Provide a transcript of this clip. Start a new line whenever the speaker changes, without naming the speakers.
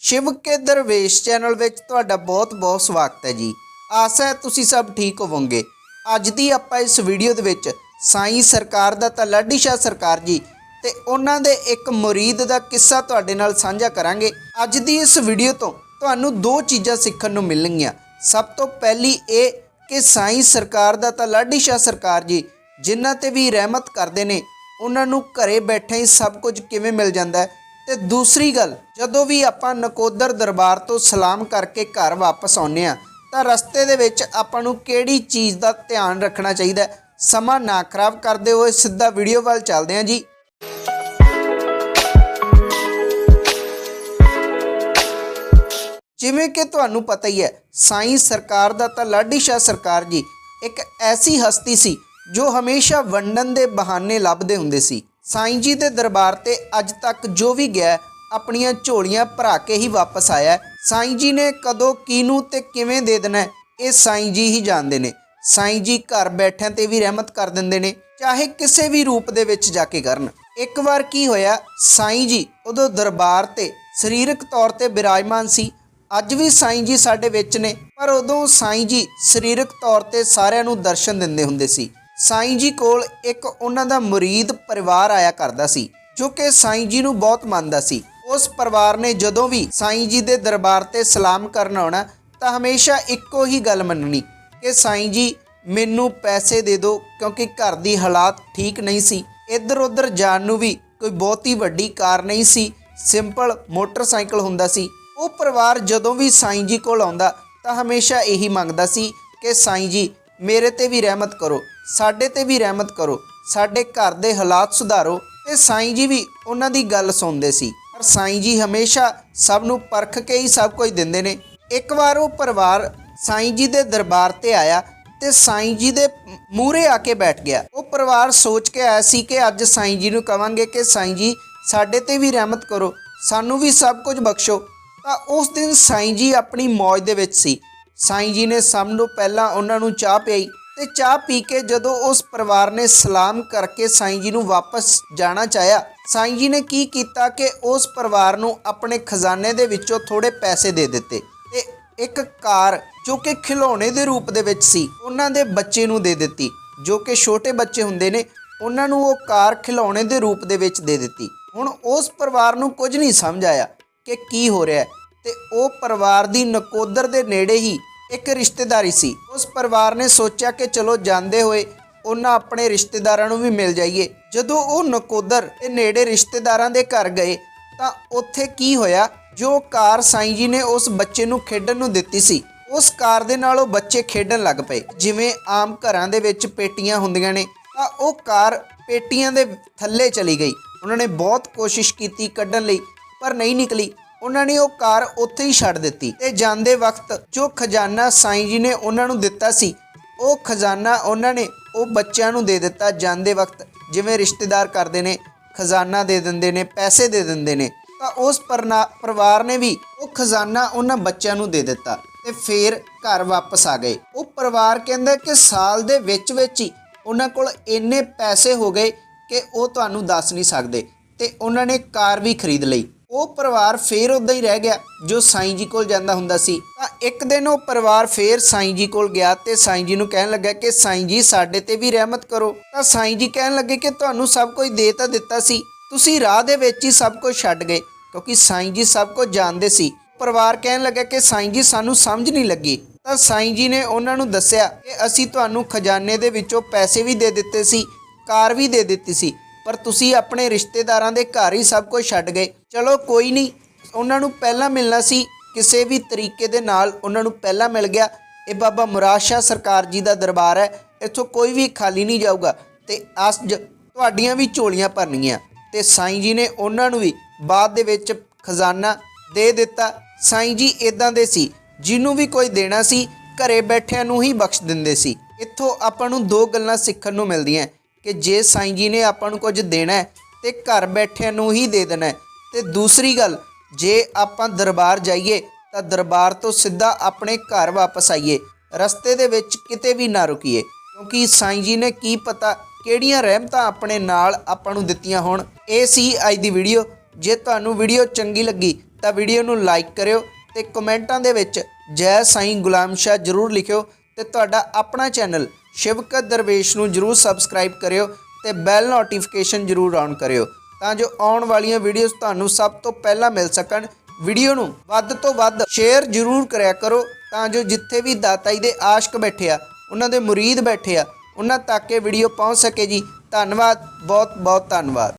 ਸ਼ਿਵ ਕੇ ਦਰਵੇਸ਼ channel ਵਿੱਚ ਤੁਹਾਡਾ ਬਹੁਤ-ਬਹੁਤ ਸਵਾਗਤ ਹੈ ਜੀ। ਆਸ ਹੈ ਤੁਸੀਂ ਸਭ ਠੀਕ ਹੋਵੋਗੇ। ਅੱਜ ਦੀ ਆਪਾਂ ਇਸ ਵੀਡੀਓ ਦੇ ਵਿੱਚ ਸਾਈਂ ਸਰਕਾਰ ਦਾ ਤਾਂ ਲਾਡੀ ਸ਼ਾਹ ਸਰਕਾਰ ਜੀ ਤੇ ਉਹਨਾਂ ਦੇ ਇੱਕ ਮੁਰੀਦ ਦਾ ਕਿੱਸਾ ਤੁਹਾਡੇ ਨਾਲ ਸਾਂਝਾ ਕਰਾਂਗੇ। ਅੱਜ ਦੀ ਇਸ ਵੀਡੀਓ ਤੋਂ ਤੁਹਾਨੂੰ ਦੋ ਚੀਜ਼ਾਂ ਸਿੱਖਣ ਨੂੰ ਮਿਲਣਗੀਆਂ। ਸਭ ਤੋਂ ਪਹਿਲੀ ਇਹ ਕਿ ਸਾਈਂ ਸਰਕਾਰ ਦਾ ਤਾਂ ਲਾਡੀ ਸ਼ਾਹ ਸਰਕਾਰ ਜੀ, ਜਿਨ੍ਹਾਂ ਤੇ ਵੀ ਰਹਿਮਤ ਕਰਦੇ ਨੇ, ਉਹਨਾਂ ਨੂੰ ਘਰੇ ਬੈਠੇ ਹੀ ਸਭ ਕੁਝ ਕਿਵੇਂ ਮਿਲ ਜਾਂਦਾ ਹੈ? ਤੇ ਦੂਸਰੀ ਗੱਲ, ਜਦੋਂ ਵੀ ਆਪਾਂ ਨਕੋਦਰ ਦਰਬਾਰ ਤੋਂ ਸਲਾਮ ਕਰਕੇ ਘਰ ਵਾਪਸ ਆਉਂਦੇ ਆ ਤਾਂ ਰਸਤੇ ਦੇ ਵਿੱਚ ਆਪਾਂ ਨੂੰ ਕਿਹੜੀ ਚੀਜ਼ ਦਾ ਧਿਆਨ ਰੱਖਣਾ ਚਾਹੀਦਾ ਸਮਾਂ ਨਾ ਖਰਾਬ ਕਰਦੇ ਹੋਏ ਸਿੱਧਾ ਵੀਡੀਓ ਵੱਲ ਚੱਲਦੇ ਹਾਂ ਜੀ। ਜਿਵੇਂ ਕਿ ਤੁਹਾਨੂੰ ਪਤਾ ਹੀ ਹੈ, ਸਾਈਂ ਸਰਕਾਰ ਦਾ ਤਾਂ ਲਾਡੀ ਸ਼ਾਹ ਸਰਕਾਰ ਜੀ ਇੱਕ ਐਸੀ ਹਸਤੀ ਸੀ, ਜੋ ਹਮੇਸ਼ਾ ਵੰਡਣ ਦੇ ਬਹਾਨੇ ਲੱਭਦੇ ਹੁੰਦੇ ਸੀ। ਸਾਈਂ ਜੀ ਦੇ ਦਰਬਾਰ ਤੇ ਅੱਜ ਤੱਕ ਜੋ ਵੀ ਗਿਆ, ਆਪਣੀਆਂ ਝੋਲੀਆਂ ਭਰਾ ਕੇ ਹੀ ਵਾਪਸ ਆਇਆ ਸਾਈਂ ਜੀ ਨੇ ਕਦੋਂ, ਕਿਹਨੂੰ ਤੇ ਕਿਵੇਂ ਦੇ ਦੇਣਾ ਇਹ ਸਾਈਂ ਜੀ ਹੀ ਜਾਣਦੇ ਨੇ। ਸਾਈਂ ਜੀ ਘਰ ਬੈਠਿਆਂ ਤੇ ਵੀ ਰਹਿਮਤ ਕਰ ਦਿੰਦੇ ਨੇ, ਚਾਹੇ ਕਿਸੇ ਵੀ ਰੂਪ ਦੇ ਵਿੱਚ ਜਾ ਕੇ ਕਰਨ। ਇੱਕ ਵਾਰ ਕੀ ਹੋਇਆ, ਸਾਈਂ ਜੀ ਉਦੋਂ ਦਰਬਾਰ ਤੇ ਸਰੀਰਕ ਤੌਰ ਤੇ ਬਿਰਾਜਮਾਨ ਸੀ। ਅੱਜ ਵੀ ਸਾਈਂ ਜੀ ਸਾਡੇ ਵਿੱਚ ਨੇ, ਪਰ ਉਦੋਂ ਸਾਈਂ ਜੀ ਸਰੀਰਕ ਤੌਰ ਤੇ ਸਾਰਿਆਂ ਨੂੰ ਦਰਸ਼ਨ ਦਿੰਦੇ ਹੁੰਦੇ ਸੀ। ਸਾਈਂ ਜੀ ਕੋਲ ਇੱਕ ਉਹਨਾਂ ਦਾ ਮੁਰੀਦ ਪਰਿਵਾਰ ਆਇਆ ਕਰਦਾ ਸੀ, ਜੋ ਕਿ ਸਾਈਂ ਜੀ ਨੂੰ ਬਹੁਤ ਮੰਨਦਾ ਸੀ। ਉਸ ਪਰਿਵਾਰ ਨੇ ਜਦੋਂ ਵੀ ਸਾਈਂ ਜੀ ਦੇ ਦਰਬਾਰ ਤੇ ਸਲਾਮ ਕਰਨ ਆਉਣਾ, ਤਾਂ ਹਮੇਸ਼ਾ ਇੱਕੋ ਹੀ ਗੱਲ ਮੰਨਣੀ ਕਿ ਸਾਈਂ ਜੀ, ਮੈਨੂੰ ਪੈਸੇ ਦੇ ਦਿਓ, ਕਿਉਂਕਿ ਘਰ ਦੀ ਹਾਲਾਤ ਠੀਕ ਨਹੀਂ ਸੀ। ਇੱਧਰ ਉੱਧਰ ਜਾਣ ਨੂੰ ਵੀ ਕੋਈ ਬਹੁਤੀ ਵੱਡੀ ਕਾਰ ਨਹੀਂ ਸੀ। ਸਿੰਪਲ ਮੋਟਰਸਾਈਕਲ ਹੁੰਦਾ ਸੀ। ਉਹ ਪਰਿਵਾਰ ਜਦੋਂ ਵੀ ਸਾਈਂ ਜੀ ਕੋਲ ਆਉਂਦਾ, ਤਾਂ ਹਮੇਸ਼ਾ ਇਹੀ ਮੰਗਦਾ ਸੀ ਕਿ ਸਾਈਂ ਜੀ ਮੇਰੇ ਤੇ ਵੀ ਰਹਿਮਤ ਕਰੋ, ਸਾਡੇ ਤੇ ਵੀ ਰਹਿਮਤ ਕਰੋ, ਸਾਡੇ ਘਰ ਦੇ ਹਾਲਾਤ ਸੁਧਾਰੋ। ਤੇ ਸਾਈਂ ਜੀ ਵੀ ਉਹਨਾਂ ਦੀ ਗੱਲ ਸੁਣਦੇ ਸੀ। ਪਰ ਸਾਈਂ ਜੀ ਹਮੇਸ਼ਾ ਸਭ ਨੂੰ ਪਰਖ ਕੇ ਹੀ ਸਭ ਕੁਝ ਦਿੰਦੇ ਨੇ। ਇੱਕ ਵਾਰ ਉਹ ਪਰਿਵਾਰ ਸਾਈਂ ਜੀ ਦੇ ਦਰਬਾਰ ਤੇ ਆਇਆ ਤੇ ਸਾਈਂ ਜੀ ਦੇ ਮੂਹਰੇ ਆ ਕੇ ਬੈਠ ਗਿਆ। ਉਹ ਪਰਿਵਾਰ ਸੋਚ ਕੇ ਆਇਆ ਸੀ ਕਿ ਅੱਜ ਸਾਈਂ ਜੀ ਨੂੰ ਕਵਾਂਗੇ ਕਿ ਸਾਈਂ ਜੀ, ਸਾਡੇ ਤੇ ਵੀ ਰਹਿਮਤ ਕਰੋ, ਸਾਨੂੰ ਵੀ ਸਭ ਕੁਝ ਬਖਸ਼ੋ। ਤਾਂ ਉਸ ਦਿਨ ਸਾਈਂ ਜੀ ਆਪਣੀ ਮੌਜ ਦੇ ਵਿੱਚ ਸੀ। ਸਾਈਂ ਜੀ ਨੇ ਸਭ ਨੂੰ ਪਹਿਲਾਂ ਉਹਨਾਂ ਨੂੰ ਚਾਹ ਪਿਆਈ ਤੇ ਚਾਹ ਪੀ ਕੇ ਜਦੋਂ ਉਸ ਪਰਿਵਾਰ ਨੇ ਸਲਾਮ ਕਰਕੇ ਸਾਈਂ ਜੀ ਨੂੰ ਵਾਪਸ ਜਾਣਾ ਚਾਹਿਆ, ਸਾਈਂ ਜੀ ਨੇ ਕੀ ਕੀਤਾ ਕਿ ਉਸ ਪਰਿਵਾਰ ਨੂੰ ਆਪਣੇ ਖਜ਼ਾਨੇ ਦੇ ਵਿੱਚੋਂ ਥੋੜੇ ਪੈਸੇ ਦੇ ਦਿੱਤੇ ਤੇ ਇੱਕ ਕਾਰ ਜੋ ਕਿ ਖਿਡੌਣੇ ਦੇ ਰੂਪ ਦੇ ਵਿੱਚ ਸੀ, ਉਹਨਾਂ ਦੇ ਬੱਚੇ ਨੂੰ ਦੇ ਦਿੱਤੀ, ਜੋ ਕਿ ਛੋਟੇ ਬੱਚੇ ਹੁੰਦੇ ਨੇ, ਉਹਨਾਂ ਨੂੰ ਉਹ ਕਾਰ ਖਿਡੌਣੇ ਦੇ ਰੂਪ ਦੇ ਵਿੱਚ ਦੇ ਦਿੱਤੀ। ਹੁਣ ਉਸ ਪਰਿਵਾਰ ਨੂੰ ਕੁਝ ਨਹੀਂ ਸਮਝ ਆਇਆ ਕਿ ਕੀ ਹੋ ਰਿਹਾ ਹੈ। ਤੇ ਉਹ ਪਰਿਵਾਰ ਦੀ ਨਕੋਦਰ ਦੇ ਨੇੜੇ ਹੀ ਇੱਕ ਰਿਸ਼ਤੇਦਾਰੀ ਸੀ। ਉਸ ਪਰਿਵਾਰ ਨੇ ਸੋਚਿਆ ਕਿ ਚਲੋ ਜਾਂਦੇ ਹੋਏ ਉਹਨਾਂ ਆਪਣੇ ਰਿਸ਼ਤੇਦਾਰਾਂ ਨੂੰ ਵੀ ਮਿਲ ਜਾਈਏ। ਜਦੋਂ ਉਹ ਨਕੋਦਰ ਦੇ ਨੇੜੇ ਰਿਸ਼ਤੇਦਾਰਾਂ ਦੇ ਘਰ ਗਏ ਤਾਂ ਉੱਥੇ ਕੀ ਹੋਇਆ? ਜੋ ਕਾਰ ਸਾਈਂ ਜੀ ਨੇ ਉਸ ਬੱਚੇ ਨੂੰ ਖੇਡਣ ਨੂੰ ਦਿੱਤੀ ਸੀ, ਉਸ ਕਾਰ ਦੇ ਨਾਲ ਉਹ ਬੱਚੇ ਖੇਡਣ ਲੱਗ ਪਏ। ਜਿਵੇਂ ਆਮ ਘਰਾਂ ਦੇ ਵਿੱਚ ਪੇਟੀਆਂ ਹੁੰਦੀਆਂ ਨੇ, ਤਾਂ ਉਹ ਕਾਰ ਪੇਟੀਆਂ ਦੇ ਥੱਲੇ ਚਲੀ ਗਈ। ਉਹਨਾਂ ਨੇ ਬਹੁਤ ਕੋਸ਼ਿਸ਼ ਕੀਤੀ ਕੱਢਣ ਲਈ, ਪਰ ਨਹੀਂ ਨਿਕਲੀ। ਉਹਨਾਂ ਨੇ ਉਹ ਕਾਰ ਉੱਥੇ ਹੀ ਛੱਡ ਦਿੱਤੀ ਤੇ ਜਾਂਦੇ ਵਕਤ ਜੋ ਖਜ਼ਾਨਾ ਸਾਈਂ ਜੀ ਨੇ ਉਹਨਾਂ ਨੂੰ ਦਿੱਤਾ ਸੀ, ਉਹ ਖਜ਼ਾਨਾ ਉਹਨਾਂ ਨੇ ਉਹ ਬੱਚਿਆਂ ਨੂੰ ਦੇ ਦਿੱਤਾ। ਜਾਂਦੇ ਵਕਤ ਜਿਵੇਂ ਰਿਸ਼ਤੇਦਾਰ ਕਰਦੇ ਨੇ, ਖਜ਼ਾਨਾ ਦੇ ਦਿੰਦੇ ਨੇ, ਪੈਸੇ ਦੇ ਦਿੰਦੇ ਨੇ, ਤਾਂ ਉਸ ਪਰਿਵਾਰ ਨੇ ਵੀ ਉਹ ਖਜ਼ਾਨਾ ਉਹਨਾਂ ਬੱਚਿਆਂ ਨੂੰ ਦੇ ਦਿੱਤਾ ਤੇ ਫੇਰ ਘਰ ਵਾਪਸ ਆ ਗਏ। ਉਹ ਪਰਿਵਾਰ ਕਹਿੰਦਾ ਕਿ ਸਾਲ ਦੇ ਵਿੱਚ ਵਿੱਚ ਹੀ ਉਹਨਾਂ ਕੋਲ ਇੰਨੇ ਪੈਸੇ ਹੋ ਗਏ ਕਿ ਉਹ ਤੁਹਾਨੂੰ ਦੱਸ ਨਹੀਂ ਸਕਦੇ ਤੇ ਉਹਨਾਂ ਨੇ ਕਾਰ ਵੀ ਖਰੀਦ ਲਈ। ਉਹ ਪਰਿਵਾਰ ਫੇਰ ਉਦਾਂ ਹੀ ਰਹਿ ਗਿਆ, ਜੋ ਸਾਈਂ ਜੀ ਕੋਲ ਜਾਂਦਾ ਹੁੰਦਾ ਸੀ। ਤਾਂ ਇੱਕ ਦਿਨ ਉਹ ਪਰਿਵਾਰ ਫੇਰ ਸਾਈਂ ਜੀ ਕੋਲ ਗਿਆ ਤੇ ਸਾਈਂ ਜੀ ਨੂੰ ਕਹਿਣ ਲੱਗਾ ਕਿ ਸਾਈਂ ਜੀ, ਸਾਡੇ ਤੇ ਵੀ ਰਹਿਮਤ ਕਰੋ। ਤਾਂ ਸਾਈਂ ਜੀ ਕਹਿਣ ਲੱਗੇ ਕਿ ਤੁਹਾਨੂੰ ਸਭ ਕੁਝ ਦੇ ਤਾਂ ਦਿੱਤਾ ਸੀ, ਤੁਸੀਂ ਰਾਹ ਦੇ ਵਿੱਚ ਹੀ ਸਭ ਕੁਝ ਛੱਡ ਗਏ, ਕਿਉਂਕਿ ਸਾਈਂ ਜੀ ਸਭ ਕੁਝ ਜਾਣਦੇ ਸੀ। ਪਰਿਵਾਰ ਕਹਿਣ ਲੱਗਾ ਕਿ ਸਾਈਂ ਜੀ ਸਾਨੂੰ ਸਮਝ ਨਹੀਂ ਲੱਗੀ। ਤਾਂ ਸਾਈਂ ਜੀ ਨੇ ਉਹਨਾਂ ਨੂੰ ਦੱਸਿਆ ਕਿ ਅਸੀਂ ਤੁਹਾਨੂੰ ਖਜ਼ਾਨੇ ਦੇ ਵਿੱਚੋਂ ਪੈਸੇ ਵੀ ਦੇ ਦਿੱਤੇ ਸੀ, ਕਾਰ ਵੀ ਦੇ ਦਿੱਤੀ ਸੀ। ਪਰ ਤੁਸੀਂ ਆਪਣੇ ਰਿਸ਼ਤੇਦਾਰਾਂ ਦੇ ਘਰ ਹੀ ਸਭ ਕੁਝ ਛੱਡ ਗਏ। ਚਲੋ ਕੋਈ ਨਹੀਂ, ਉਹਨਾਂ ਨੂੰ ਪਹਿਲਾਂ ਮਿਲਣਾ ਸੀ, ਕਿਸੇ ਵੀ ਤਰੀਕੇ ਦੇ ਨਾਲ ਉਹਨਾਂ ਨੂੰ ਪਹਿਲਾਂ ਮਿਲ ਗਿਆ। ਇਹ ਬਾਬਾ ਮੁਰਾਦ ਸਰਕਾਰ ਜੀ ਦਾ ਦਰਬਾਰ ਹੈ, ਇੱਥੋਂ ਕੋਈ ਵੀ ਖਾਲੀ ਨਹੀਂ ਜਾਊਗਾ। ਤੇ ਅੱਜ ਤੁਹਾਡੀਆਂ ਵੀ ਝੋਲੀਆਂ ਭਰਨੀਆਂ। ਤੇ ਸਾਈਂ ਜੀ ਨੇ ਉਹਨਾਂ ਨੂੰ ਵੀ ਬਾਅਦ ਦੇ ਵਿੱਚ ਖਜ਼ਾਨਾ ਦੇ ਦਿੱਤਾ। ਸਾਈਂ ਜੀ ਇਦਾਂ ਦੇ ਸੀ, ਜਿਹਨੂੰ ਵੀ ਕੋਈ ਦੇਣਾ ਸੀ, ਘਰੇ ਬੈਠਿਆਂ ਨੂੰ ਹੀ ਬਖਸ਼ ਦਿੰਦੇ ਸੀ। ਇੱਥੋਂ ਆਪਾਂ ਨੂੰ ਦੋ ਗੱਲਾਂ ਸਿੱਖਣ ਨੂੰ ਮਿਲਦੀਆਂ। ਕਿ ਜੇ ਸਾਈਂ ਜੀ ਨੇ ਆਪਾਂ ਨੂੰ ਕੁਝ ਦੇਣਾ ਹੈ, ਤੇ ਘਰ ਬੈਠਿਆਂ ਨੂੰ ਹੀ ਦੇ ਦੇਣਾ ਹੈ। ਤੇ ਦੂਸਰੀ ਗੱਲ, ਜੇ ਆਪਾਂ ਦਰਬਾਰ ਜਾਈਏ, ਤਾਂ ਦਰਬਾਰ ਤੋਂ ਸਿੱਧਾ ਆਪਣੇ ਘਰ ਵਾਪਸ ਆਈਏ। ਰਸਤੇ ਦੇ ਵਿੱਚ ਕਿਤੇ ਵੀ ਨਾ ਰੁਕੀਏ। ਕਿਉਂਕਿ ਸਾਈਂ ਜੀ ਨੇ ਕੀ ਪਤਾ ਕਿਹੜੀਆਂ ਰਹਿਮਤਾਂ ਆਪਣੇ ਨਾਲ ਆਪਾਂ ਨੂੰ ਦਿੱਤੀਆਂ ਹੋਣ। ਇਹ ਸੀ ਅੱਜ ਦੀ ਵੀਡੀਓ। ਜੇ ਤੁਹਾਨੂੰ ਵੀਡੀਓ ਚੰਗੀ ਲੱਗੀ, ਤਾਂ ਵੀਡੀਓ ਨੂੰ ਲਾਈਕ ਕਰਿਓ ਤੇ ਕਮੈਂਟਾਂ ਦੇ ਵਿੱਚ ਜੈ ਸਾਈਂ ਗੁਲਾਮ ਸ਼ਾਹ ਜਰੂਰ ਲਿਖਿਓ ਤੇ ਤੁਹਾਡਾ ਆਪਣਾ ਚੈਨਲ ਸ਼ਿਵਕਤ ਦਰਵੇਸ਼ ਨੂੰ ਜਰੂਰ ਸਬਸਕ੍ਰਾਈਬ ਕਰਿਓ ਤੇ ਬੈਲ ਨੋਟੀਫਿਕੇਸ਼ਨ ਜਰੂਰ ਔਨ ਕਰਿਓ ਤਾਂ ਜੋ ਆਉਣ ਵਾਲੀਆਂ ਵੀਡੀਓਜ਼ ਤੁਹਾਨੂੰ ਸਭ ਤੋਂ ਪਹਿਲਾਂ ਮਿਲ ਸਕਣ। ਵੀਡੀਓ ਨੂੰ ਵੱਧ ਤੋਂ ਵੱਧ ਸ਼ੇਅਰ ਜਰੂਰ ਕਰਿਆ ਕਰੋ ਤਾਂ ਜੋ ਜਿੱਥੇ ਵੀ ਦਾਤਾਈ ਦੇ ਆਸ਼ਕ ਬੈਠੇ ਆ, ਉਹਨਾਂ ਦੇ ਮੁਰੀਦ ਬੈਠੇ ਆ, ਉਹਨਾਂ ਤੱਕ ਇਹ ਵੀਡੀਓ ਪਹੁੰਚ ਸਕੇ ਜੀ। ਧੰਨਵਾਦ ਬਹੁਤ ਬਹੁਤ ਧੰਨਵਾਦ।